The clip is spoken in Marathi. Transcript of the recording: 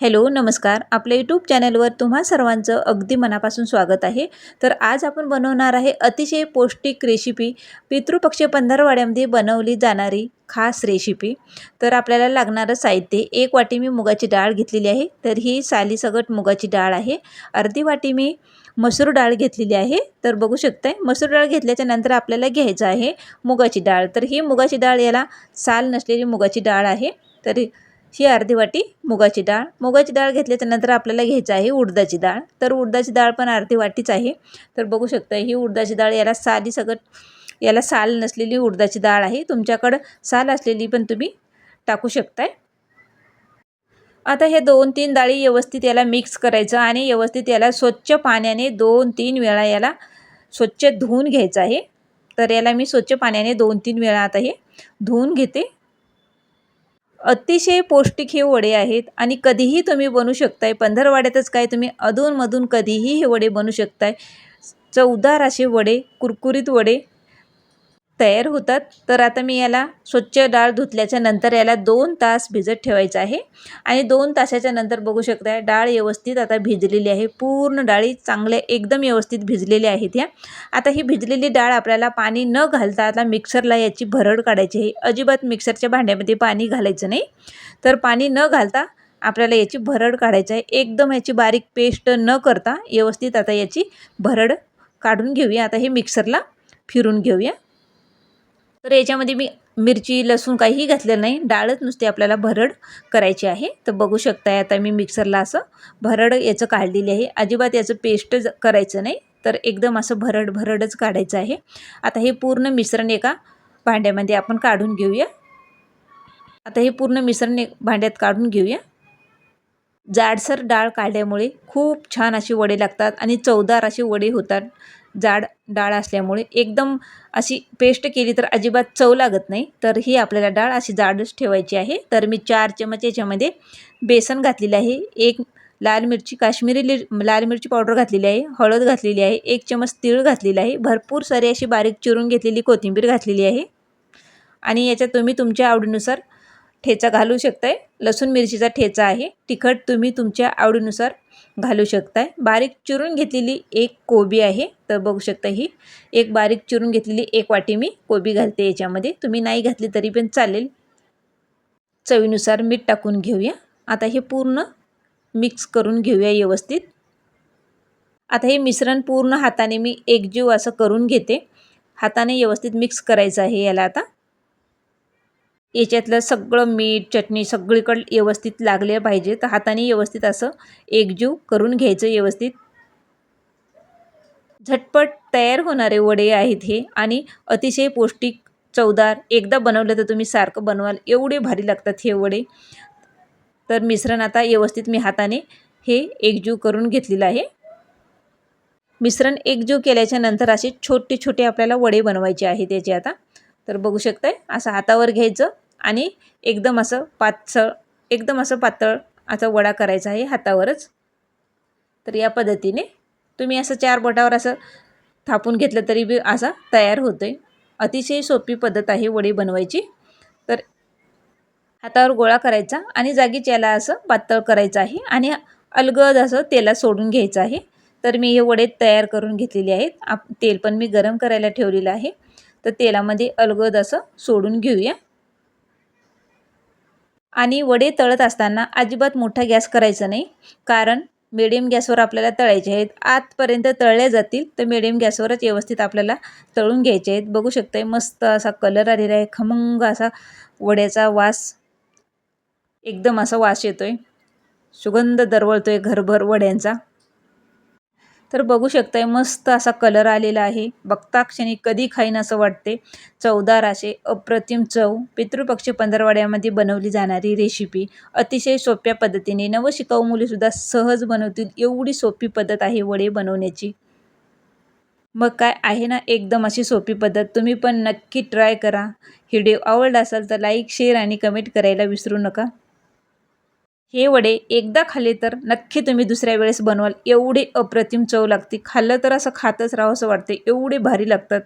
हॅलो नमस्कार. आपल्या यूट्यूब चॅनलवर तुम्हा सर्वांचं अगदी मनापासून स्वागत आहे. तर आज आपण बनवणार आहे अतिशय पौष्टिक रेसिपी पितृपक्ष पंधरवाड्यामध्ये बनवली जाणारी खास रेसिपी तर आपल्याला लागणारं साहित्य एक वाटी मी मुगाची डाळ घेतलेली आहे. तर ही सालीसगट मुगाची डाळ आहे. अर्धी वाटी मी मसूर डाळ घेतलेली आहे. तर बघू शकताय मसूर डाळ घेतल्याच्या नंतर आपल्याला घ्यायचं आहे मुगाची डाळ. तर ही मुगाची डाळ याला साल नसलेली मुगाची डाळ आहे. तर ही अर्धी वाटी मुगाची डाळ. मुगाची डाळ घेतल्याच्या नंतर आपल्याला घ्यायचं आहे उडदाची डाळ. तर उडदाची डाळ पण अर्धी वाटीच आहे. तर बघू शकता ही उडदाची डाळ याला साली सगळं याला साल नसलेली उडदाची डाळ आहे. तुमच्याकडं साल असलेली पण तुम्ही टाकू शकताय. आता हे दोन तीन डाळी व्यवस्थित याला मिक्स करायचं आणि व्यवस्थित याला स्वच्छ पाण्याने दोन तीन वेळा याला स्वच्छ धुवून घ्यायचं आहे. तर याला मी स्वच्छ पाण्याने दोन तीन वेळा आता हे धुवून घेते. अतिशय पौष्टिक हे वडे आहेत आणि कधीही तुम्ही बनवू शकताय. पंधरवाड्यातच काय तुम्ही अधूनमधून कधीही हे वडे बनवू शकताय. चवदार असे वडे कुरकुरीत वडे तयार होतात. तर आता मी याला स्वच्छ डाळ धुतल्याच्या नंतर याला दोन तास भिजत ठेवायचं आहे. आणि दोन तासाच्या नंतर बघू शकता डाळ व्यवस्थित आता भिजलेली आहे. पूर्ण डाळी चांगल्या एकदम व्यवस्थित भिजलेल्या आहेत ह्या. आता ही भिजलेली डाळ आपल्याला पाणी न घालता आता मिक्सरला याची भरड काढायची आहे. अजिबात मिक्सरच्या भांड्यामध्ये पाणी घालायचं नाही. तर पाणी न घालता आपल्याला याची भरड काढायची आहे. एकदम याची बारीक पेस्ट न करता व्यवस्थित आता याची भरड काढून घेऊया. आता हे मिक्सरला फिरून घेऊया. तर याच्यामध्ये मी मिरची लसूण काहीही घातलेलं नाही. डाळच नुसती आपल्याला भरड करायची आहे. तर बघू शकताय आता मी मिक्सरला असं भरड याचं काढलेली आहे. अजिबात याचं पेस्ट करायचं नाही. तर एकदम असं भरड भरडच काढायचं आहे. आता हे पूर्ण मिश्रण एका भांड्यामध्ये आपण काढून घेऊया. आता हे पूर्ण मिश्रण भांड्यात काढून घेऊया. जाडसर डाळ काढल्यामुळे खूप छान असे वडे लागतात आणि चवदार असे वडे होतात. जाड डाळ असल्यामुळे एकदम अशी पेस्ट केली तर अजिबात चव लागत नाही. तर ही आपल्याला डाळ अशी जाडच ठेवायची आहे. तर मी चार चमच याच्यामध्ये बेसन घातलेलं आहे. एक लाल मिरची काश्मीरी लि लाल मिरची पावडर घातलेली आहे. हळद घातलेली आहे. एक चमच तीळ घातलेला आहे. भरपूर सारी अशी बारीक चिरून घेतलेली कोथिंबीर घातलेली आहे. आणि याच्यात तुम्ही तुमच्या आवडीनुसार ठेचा घालू शकताय. लसूण मिरचीचा ठेचा आहे. तिखट तुम्ही तुमच्या आवडीनुसार घालू शकताय. बारीक चिरून घेतलेली एक कोबी आहे. तर बघू शकता ही. एक बारीक चिरून घेतलेली एक वाटी मी कोबी घालते याच्यामध्ये. तुम्ही नाही घातली तरी पण चालेल. चवीनुसार मीठ टाकून घेऊया. आता हे पूर्ण मिक्स करून घेऊया व्यवस्थित. आता हे मिश्रण पूर्ण हाताने मी एकजीव असं करून घेते. हाताने व्यवस्थित मिक्स करायचं आहे याला आता. याच्यातलं सगळं मीठ चटणी सगळीकडं व्यवस्थित लागले पाहिजे. तर हाताने व्यवस्थित असं एकजीव करून घ्यायचं व्यवस्थित. झटपट तयार होणारे वडे आहेत हे आणि अतिशय पौष्टिक चवदार एकदा बनवलं तर तुम्ही सारखं बनवाल. एवढे भारी लागतात हे वडे. तर मिश्रण आता व्यवस्थित मी हाताने हे एकजीव करून घेतलेलं आहे. मिश्रण एकजीव केल्याच्यानंतर असे छोटे छोटे आपल्याला वडे बनवायचे आहेत याचे आता. तर बघू शकताय असं हातावर घ्यायचं आणि एकदम असं पातळ एकदम असं पातळ असा वडा करायचा आहे हातावरच. तर या पद्धतीने तुम्ही असं चार बोटावर असं थापून घेतलं तरी बी असा तयार होतो आहे अतिशय सोपी पद्धत आहे वडी बनवायची. तर हातावर गोळा करायचा आणि जागीच याला असं पातळ करायचं आहे आणि अलगद असं तेला सोडून घ्यायचं आहे. तर मी हे वडे तयार करून घेतलेले आहेत. आप तेल पण मी गरम करायला ठेवलेलं आहे. तर तेलामध्ये अलगद असं सोडून घेऊया. आणि वडे तळत असताना अजिबात मोठा गॅस करायचा नाही कारण मिडियम गॅसवर आपल्याला तळायचे आहेत. आतपर्यंत तळल्या जातील तर मिडियम गॅसवरच व्यवस्थित आपल्याला तळून घ्यायचे आहेत. बघू शकताय मस्त असा कलर आलेला आहे. खमंग असा वड्याचा वास एकदम असा वास येतोय. सुगंध दरवळतोय घरभर वड्यांचा. तर बघू शकताय मस्त असा कलर आलेला आहे. बघता क्षणी कधी खाईन असं वाटते चवदार असे अप्रतिम चव पितृपक्ष पंधरवाड्यामध्ये बनवली जाणारी रेसिपी अतिशय सोप्या पद्धतीने नवशिकाऊ मुलीसुद्धा सहज बनवतील एवढी सोपी पद्धत आहे वडे बनवण्याची. मग काय आहे ना एकदम अशी सोपी पद्धत. तुम्ही पण नक्की ट्राय करा. व्हिडिओ आवडला असेल तर लाईक शेअर आणि कमेंट करायला विसरू नका. हे वडे एकदा खाल्ले तर नक्की तुम्ही दुसऱ्या वेळेस बनवाल. एवढे अप्रतिम चव लागते. खाल्लं तर असं खातच राहावं असं वाटते एवढे भारी लागतात.